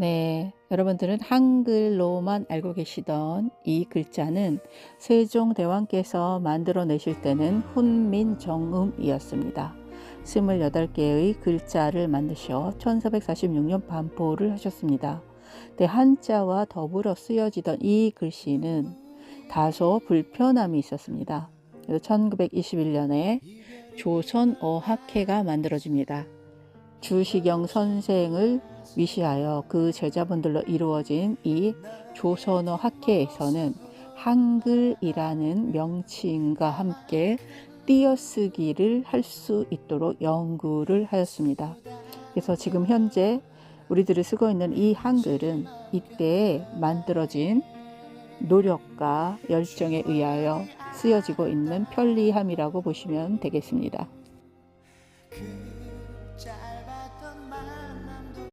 네, 여러분들은 한글로만 알고 계시던 이 글자는 세종대왕께서 만들어내실 때는 훈민정음이었습니다. 28개의 글자를 만드셔 1446년 반포를 하셨습니다. 네, 한자와 더불어 쓰여지던 이 글씨는 다소 불편함이 있었습니다. 그래서 1921년에 조선어학회가 만들어집니다. 주시경 선생을 위시하여 그 제자분들로 이루어진 이 조선어 학회에서는 한글이라는 명칭과 함께 띄어쓰기를 할 수 있도록 연구를 하였습니다. 그래서 지금 현재 우리들이 쓰고 있는 이 한글은 이때 만들어진 노력과 열정에 의하여 쓰여지고 있는 편리함이라고 보시면 되겠습니다. 그 짧았던 만남도